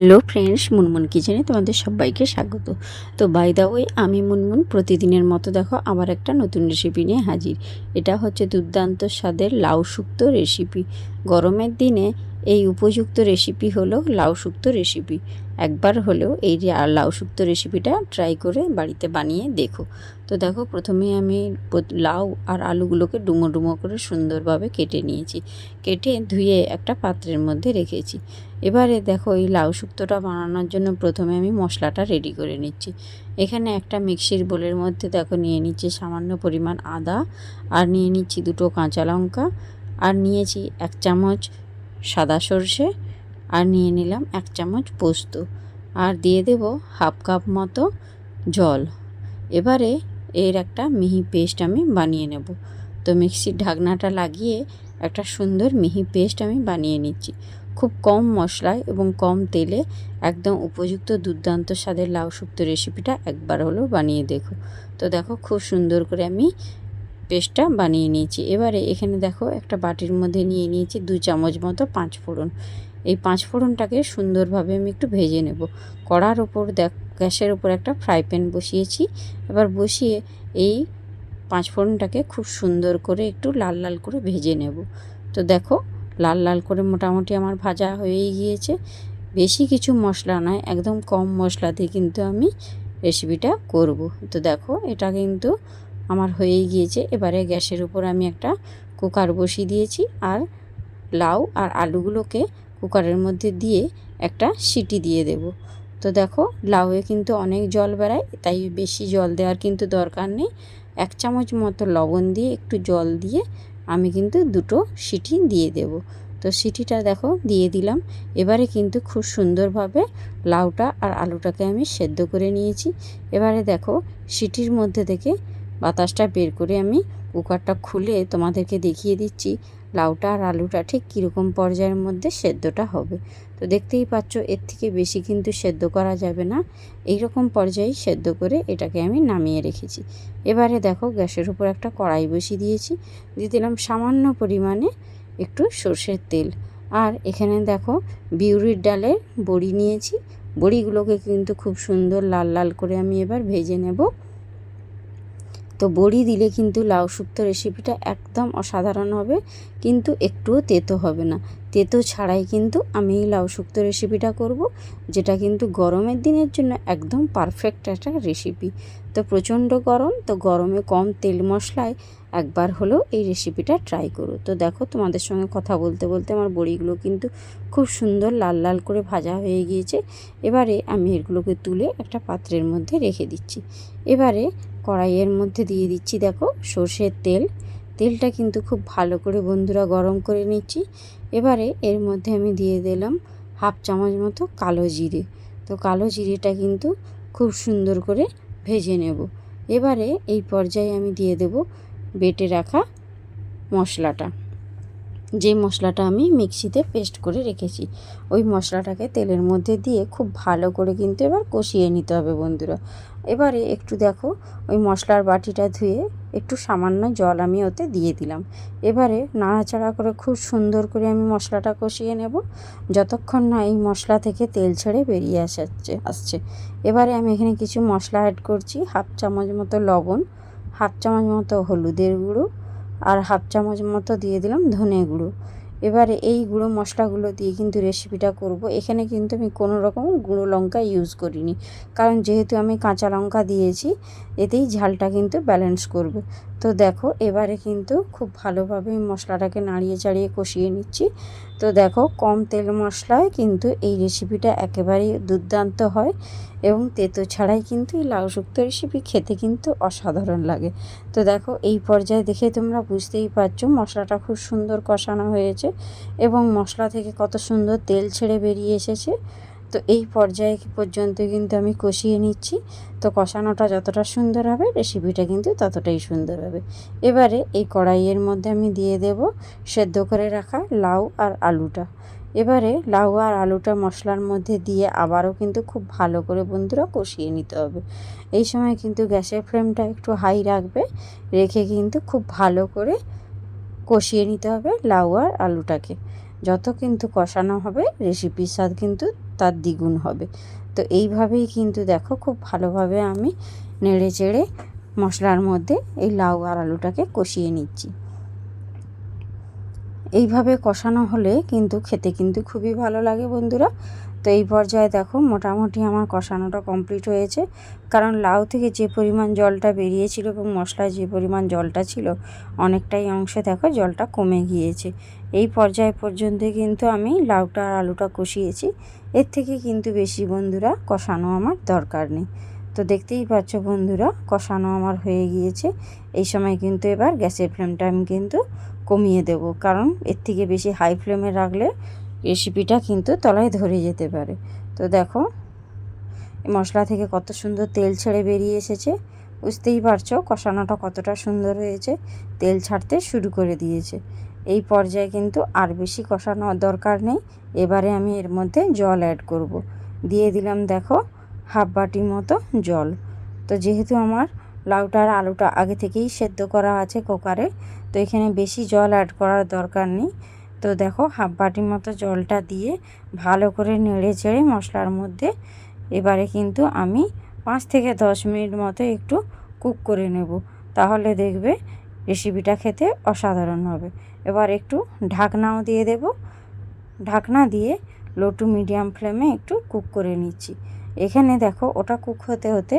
Hello friends Munmun কিচেনে তোমাদের সবাইকে স্বাগত। তো বাই দা ওই আমি মুনমুন প্রতিদিনের মতো দেখো আবার একটা নতুন রেসিপি নিয়ে হাজির। এটা হচ্ছে দুর্দান্ত স্বাদের লাউ শুক্তো রেসিপি গরমের দিনে এই উপযুক্ত রেসিপি হলো লাউ শুক্তো রেসিপি একবার হলেও এই লাউ শুক্তো রেসিপিটা ট্রাই করে বাড়িতে বানিয়ে দেখো। তো দেখো, প্রথমে আমি লাউ আর আলুগুলোকে ডুমো ডুমো করে সুন্দরভাবে কেটে নিয়েছি। কেটে ধুয়ে একটা পাত্রের মধ্যে রেখেছি। এবারে দেখো, এই লাউ শুক্তোটা বানানোর জন্য প্রথমে আমি মশলাটা রেডি করে নিচ্ছি। এখানে একটা মিক্সির বোলের মধ্যে দেখো, নিয়ে নিচ্ছি সামান্য পরিমাণ আদা আর নিয়ে নিচ্ছি দুটো কাঁচা লঙ্কা। আর নিয়েছি এক চামচ সাদা সর্ষে আর নিয়ে নিলাম এক চামচ পোস্ত আর দিয়ে দেব হাফ কাপ মতো জল। এবারে এর একটা মিহি পেস্ট আমি বানিয়ে নেব। তো মিক্সির ঢাকনাটা লাগিয়ে একটা সুন্দর মিহি পেস্ট আমি বানিয়ে নিচ্ছি। খুব কম মশলায় এবং কম তেলে একদম উপযুক্ত দুর্দান্ত স্বাদের লাউ শুক্তো রেসিপিটা একবার হলেও বানিয়ে দেখো। তো দেখো খুব সুন্দর করে আমি পেস্টটা বানিয়ে নিয়েছি। এবারে এখানে দেখো একটা বাটির মধ্যে নিয়ে নিয়েছি দু চামচ মতো পাঁচ ফোড়ন। এই পাঁচ ফোড়নটাকে সুন্দরভাবে আমি একটু ভেজে নেব। কড়ার ওপর দেখ, গ্যাসের ওপর একটা ফ্রাই প্যান বসিয়েছি। এবার বসিয়ে এই পাঁচ ফোড়নটাকে খুব সুন্দর করে একটু লাল লাল করে ভেজে নেব। তো দেখো, লাল লাল করে মোটামুটি আমার ভাজা হয়েই গিয়েছে। বেশি কিছু মশলা নয়, একদম কম মশলাতে কিন্তু আমি রেসিপিটা করব। তো দেখো, এটা কিন্তু আমার হয়েই গিয়েছে। এবারে গ্যাসের উপর আমি একটা কুকার বসিয়ে দিয়েছি আর লাউ আর আলুগুলোকে কুকারের মধ্যে দিয়ে একটা সিটি দিয়ে দেব। তো দেখো, লাউয়ে কিন্তু অনেক জল বেড়ায়, তাই বেশি জল দেওয়ার কিন্তু দরকার নেই। এক চামচ মতো লবণ দিয়ে একটু জল দিয়ে আমি কিন্তু দুটো সিটি দিয়ে দেব। তো সিটিটা দেখো, দিয়ে দিলাম। এবারে কিন্তু খুব সুন্দরভাবে লাউটা আর আলুটাকে আমি সেদ্ধ করে নিয়েছি। এবারে দেখো, সিটির মধ্যে থেকে বাতাসটা বের করে আমি কুকারটা খুলে তোমাদেরকে দেখিয়ে দিচ্ছি লাউটা আর আলুটা ঠিক কীরকম পর্যায়ের মধ্যে সেদ্ধটা হবে। তো দেখতেই পাচ্ছ এর থেকে বেশি কিন্তু সেদ্ধ করা যাবে না। এই রকম পর্যায়ে সেদ্ধ করে এটাকে আমি নামিয়ে রেখেছি। এবারে দেখো গ্যাসের উপর একটা কড়াই বসিয়ে দিয়েছি। দিয়ে দিলাম সামান্য পরিমাণে একটু সর্ষের তেল। আর এখানে দেখো বিউরির ডালের বড়ি নিয়েছি। বড়িগুলোকে কিন্তু খুব সুন্দর লাল লাল করে আমি এবার ভেজে নেব। তো বড়ি দিলে কিন্তু লাউ শুক্তো রেসিপিটা একদম অসাধারণ হবে, কিন্তু একটুও তেতো হবে না। তেতো ছাড়াই কিন্তু আমি এই লাউ শুক্তো রেসিপিটা করব, যেটা কিন্তু গরমের দিনের জন্য একদম পারফেক্ট একটা রেসিপি তো প্রচণ্ড গরম, তো গরমে কম তেল মশলায় একবার হলেও এই রেসিপিটা ট্রাই করো। তো দেখো তোমাদের সঙ্গে কথা বলতে বলতে আমার বড়িগুলো কিন্তু খুব সুন্দর লাল লাল করে ভাজা হয়ে গিয়েছে। এবারে আমি এগুলোকে তুলে একটা পাত্রের মধ্যে রেখে দিচ্ছি। এবারে কড়াইয়ের মধ্যে দিয়ে দিচ্ছি, দেখো, সর্ষের তেল। তেলটা কিন্তু খুব ভালো করে বন্ধুরা গরম করে নিচ্ছি। এবারে এর মধ্যে আমি দিয়ে দিলাম হাফ চামচ মতো কালো জিরে। তো কালো জিরেটা কিন্তু খুব সুন্দর করে ভেজে নেব। এবারে এই পর্যায়ে আমি দিয়ে দেব বেটে রাখা মশলাটা। যে মশলাটা আমি মিক্সিতে পেস্ট করে রেখেছি, ওই মশলাটাকে তেলের মধ্যে দিয়ে খুব ভালো করে কিন্তু এবার কষিয়ে নিতে হবে বন্ধুরা। এবারে একটু দেখো, ওই মশলার বাটিটা ধুয়ে একটু সামান্য জল আমি ওতে দিয়ে দিলাম। এবারে নাড়াচাড়া করে খুব সুন্দর করে আমি মশলাটা কষিয়ে নেব, যতক্ষণ না এই মশলা থেকে তেল ছেড়ে বেরিয়ে আসাচ্ছে আসছে। এবারে আমি এখানে কিছু মশলা অ্যাড করছি, হাফ চামচ মতো লবণ, হাফ চামচ মতো হলুদের গুঁড়ো আর হাফ চামচ মতো দিয়ে দিলাম ধনে গুঁড়ো। এবারে এই গুঁড়ো মশলাগুলো দিয়ে কিন্তু রেসিপিটা করব। এখানে কিন্তু আমি কোনো রকম গুঁড়ো লঙ্কা ইউজ করিনি। কারণ যেহেতু আমি কাঁচা লঙ্কা দিয়েছি, এতেই ঝালটা কিন্তু ব্যালেন্স করবে। তো দেখো, এবারে কিন্তু খুব ভালোভাবে মশলাটাকে নাড়িয়ে চাড়িয়ে কষিয়ে নিচ্ছি। তো দেখো, কম তেল মশলায় কিন্তু এই রেসিপিটা একেবারেই দুর্দান্ত হয়। এবং তেতো ছাড়াই কিন্তু এই লাউ শুক্তো রেসিপি খেতে কিন্তু অসাধারণ লাগে। তো দেখো, এই পর্যায়ে দেখে তোমরা বুঝতেই পারছ মশলাটা খুব সুন্দর কষানো হয়েছে এবং মশলা থেকে কত সুন্দর তেল ছেড়ে বেরিয়ে এসেছে। তো এই পর্যায়ে পর্যন্ত কিন্তু আমি কষিয়ে নিচ্ছি। তো কষানোটা যতটা সুন্দর হবে, রেসিপিটা কিন্তু ততটাই সুন্দর হবে। এবারে এই কড়াইয়ের মধ্যে আমি দিয়ে দেব সেদ্ধ করে রাখা লাউ আর আলুটা। এবারে লাউ আর আলুটা মশলার মধ্যে দিয়ে আবারও কিন্তু খুব ভালো করে বন্ধুরা কষিয়ে নিতে হবে। এই সময় কিন্তু গ্যাসের ফ্লেমটা একটু হাই রাখবে, রেখে কিন্তু খুব ভালো করে কষিয়ে নিতে হবে লাউ আর আলুটাকে। যত কিন্তু কষানো হবে, রেসিপির স্বাদ কিন্তু তার দ্বিগুণ হবে। তো এইভাবেই কিন্তু দেখো খুব ভালোভাবে আমি নেড়ে চেড়ে মশলার মধ্যে এই লাউ আর আলুটাকে কষিয়ে নিচ্ছি। এইভাবে কষানো হলে কিন্তু খেতে কিন্তু খুবই ভালো লাগে বন্ধুরা। তো এই পর্যায়ে দেখো মোটামুটি আমার কষানোটা কমপ্লিট হয়েছে। কারণ লাউ থেকে যে পরিমাণ জলটা বেরিয়েছিল এবং মশলায় যে পরিমাণ জলটা ছিল, অনেকটাই অংশে দেখো জলটা কমে গিয়েছে। এই পর্যায় পর্যন্ত কিন্তু আমি লাউটা আর আলুটা কষিয়েছি। এর থেকে কিন্তু বেশি বন্ধুরা কষানো আমার দরকার নেই। তো দেখতেই পাচ্ছ বন্ধুরা, কষানো আমার হয়ে গিয়েছে। এই সময় কিন্তু এবার গ্যাসের ফ্লেমটা আমি কিন্তু কমিয়ে দেব, কারণ এর থেকে বেশি হাই ফ্লেমে রাখলে রেসিপিটা কিন্তু তলায় ধরে যেতে পারে। তো দেখো মশলা থেকে কত সুন্দর তেল ছেড়ে বেরিয়ে এসেছে, বুঝতেই পারছ কষানোটা কতটা সুন্দর হয়েছে, তেল ছাড়তে শুরু করে দিয়েছে। এই পর্যায়ে কিন্তু আর বেশি কষানো দরকার নেই, এবারে আমি এর মধ্যে জল অ্যাড করব। দিয়ে দিলাম, দেখো হাফ বাটি মতো জল। তো যেহেতু আমার লাউটার আলুটা আগে থেকেই সেদ্ধ করা আছে কুকারে, তো এখানে বেশি জল অ্যাড করার দরকার নেই। তো দেখো হাফ বাটির মতো জলটা দিয়ে ভালো করে নেড়ে চেড়ে মশলার মধ্যে এবারে কিন্তু আমি পাঁচ থেকে দশ মিনিট মতো একটু কুক করে নেব। তাহলে দেখবে রেসিপিটা খেতে অসাধারণ হবে। এবার একটু ঢাকনাও দিয়ে দেব। ঢাকনা দিয়ে লো টু মিডিয়াম ফ্লেমে একটু কুক করে নিচ্ছি। এখানে দেখো ওটা কুক হতে হতে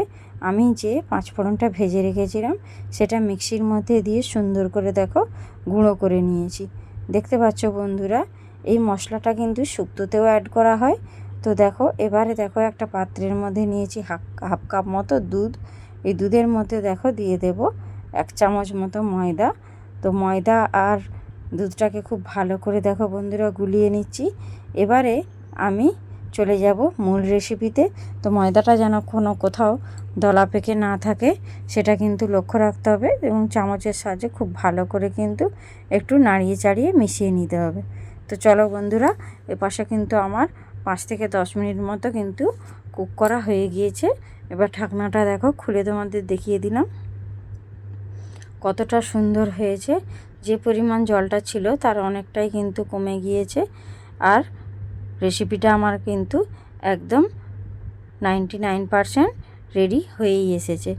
আমি যে পাঁচ ফোড়নটা ভেজে রেখেছিলাম, সেটা মিক্সির মধ্যে দিয়ে সুন্দর করে দেখো গুঁড়ো করে নিয়েছি। দেখতে পাচ্ছ বন্ধুরা, এই মশলাটা কিন্তু শুক্তোতেও অ্যাড করা হয়। তো দেখো, এবারে দেখো একটা পাত্রের মধ্যে নিয়েছি হাফ হাফ কাপ মতো দুধ। এই দুধের মধ্যে দেখো দিয়ে দেব এক চামচ মতো ময়দা। তো ময়দা আর দুধটাকে খুব ভালো করে দেখো বন্ধুরা গুলিয়ে নিচ্ছি। এবারে আমি চলে যাব মূল রেসিপিতে তো ময়দাটা যেন কোনো কোথাও দলা পেকে না থাকে, সেটা কিন্তু লক্ষ্য রাখতে হবে এবং চামচের সাহায্যে খুব ভালো করে কিন্তু একটু নাড়িয়ে চাড়িয়ে মিশিয়ে নিতে হবে। তো চলো বন্ধুরা, এ পাশে কিন্তু আমার পাঁচ থেকে দশ মিনিট মতো কিন্তু কুক করা হয়ে গিয়েছে। এবার ঢাকনাটা দেখো, খুলে তোমাদের দেখিয়ে দিলাম। কতটা সুন্দর হয়েছে। যে পরিমাণ জলটা ছিল তার অনেকটাই কিন্তু কমে গিয়েছে। আর রেসিপিটা আমার কিন্তু একদম নাইনটি নাইন রেডি হয়েই এসেছে।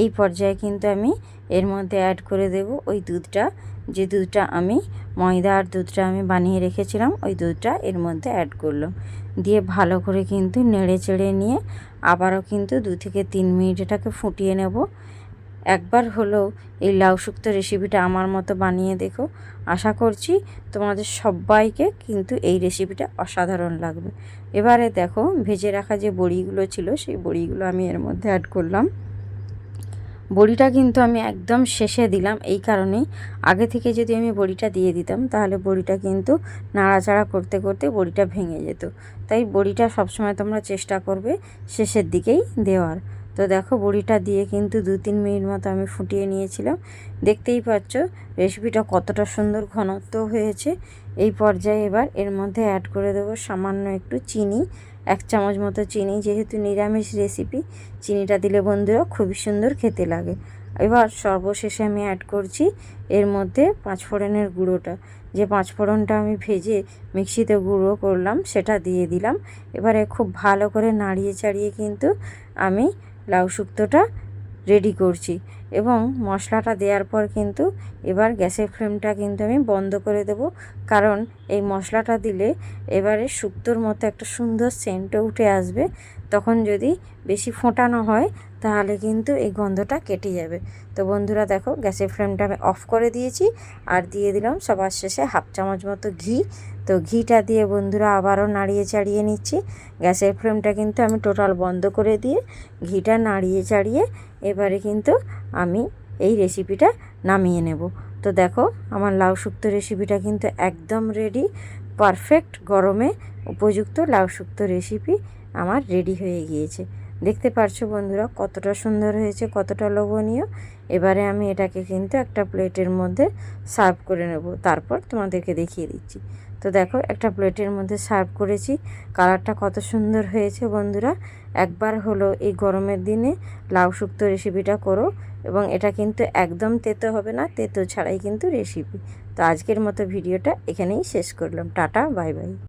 এই পর্যায়ে কিন্তু আমি এর মধ্যে অ্যাড করে দেব ওই দুধটা। যে দুধটা আমি ময়দা আর দুধটা আমি বানিয়ে রেখেছিলাম, ওই দুধটা এর মধ্যে অ্যাড করলাম। দিয়ে ভালো করে কিন্তু নেড়ে চেড়ে নিয়ে আবারও কিন্তু দু থেকে তিন মিনিট এটাকে ফুটিয়ে নেব। একবার হলেও এই লাউ শুক্তো রেসিপিটা আমার মতো বানিয়ে দেখো। আশা করছি তোমাদের সবাইকে কিন্তু এই রেসিপিটা অসাধারণ লাগবে। এবারে দেখো ভেজে রাখা যে বড়িগুলো ছিল, সেই বড়িগুলো আমি এর মধ্যে অ্যাড করলাম। বড়িটা কিন্তু আমি একদম শেষে দিলাম, এই কারণেই। আগে থেকে যদি আমি বড়িটা দিয়ে দিতাম, তাহলে বড়িটা কিন্তু নাড়াচাড়া করতে করতে বড়িটা ভেঙে যেত। তাই বড়িটা সবসময় তোমরা চেষ্টা করবে শেষের দিকেই দেওয়ার। তো দেখো বড়িটা দিয়ে কিন্তু দু তিন মিনিট মতো আমি ফুটিয়ে নিয়েছিলাম। দেখতেই পাচ্ছ রেসিপিটা কতটা সুন্দর ঘনত্ব হয়েছে। এই পর্যায়ে এবার এর মধ্যে অ্যাড করে দেবো সামান্য একটু চিনি, এক চামচ মতো চিনি, যেহেতু নিরামিষ রেসিপি চিনিটা দিলে বন্ধুরা খুবই সুন্দর খেতে লাগে। এবার সর্বশেষে আমি অ্যাড করছি এর মধ্যে পাঁচফোড়নের গুঁড়োটা। যে পাঁচফোড়নটা আমি ভেজে মিক্সিতে গুঁড়ো করলাম, সেটা দিয়ে দিলাম। এবারে খুব ভালো করে নাড়িয়ে চাড়িয়ে কিন্তু আমি লাউ শুক্তোটা রেডি করছি। এবং মশলাটা দেওয়ার পর কিন্তু এবার গ্যাসের ফ্লেমটা কিন্তু আমি বন্ধ করে দেব। কারণ এই মশলাটা দিলে এবারে শুক্তোর মতো একটা সুন্দর সেন্টও উঠে আসবে। তখন যদি বেশি ফোটানো হয়, তাহলে কিন্তু এই গন্ধটা কেটে যাবে। তো বন্ধুরা দেখো, গ্যাসের ফ্লেমটা আমি অফ করে দিয়েছি আর দিয়ে দিলাম সবার শেষে হাফ চামচ মতো ঘি। তো ঘিটা দিয়ে বন্ধুরা আবারও নাড়িয়ে চাড়িয়ে নিচ্ছি। গ্যাসের ফ্লেমটা কিন্তু আমি টোটাল বন্ধ করে দিয়ে ঘিটা নাড়িয়ে চাড়িয়ে এবারে কিন্তু আমি এই রেসিপিটা নামিয়ে নেব। তো দেখো, আমার লাউ শুক্ত রেসিপিটা কিন্তু একদম রেডি পারফেক্ট গরমে উপযুক্ত লাউ শুক্ত রেসিপি আমার রেডি হয়ে গিয়েছে। দেখতে পারছ বন্ধুরা, কতটা সুন্দর হয়েছে, কতটা লোভনীয়। এবারে আমি এটাকে কিন্তু একটা প্লেটের মধ্যে সার্ভ করে নেব। তারপর তোমাদেরকে দেখিয়ে দিচ্ছি। তো দেখো, একটা প্লেটের মধ্যে সার্ভ করেছি। কালারটা কত সুন্দর হয়েছে বন্ধুরা। একবার হলো এই গরমের দিনে লাউ শুক্তো রেসিপিটা করো এবং এটা কিন্তু একদম তেতো হবে না, তেতো ছাড়াই কিন্তু রেসিপি তো আজকের মতো ভিডিওটা এখানেই শেষ করলাম। Tata, bye bye.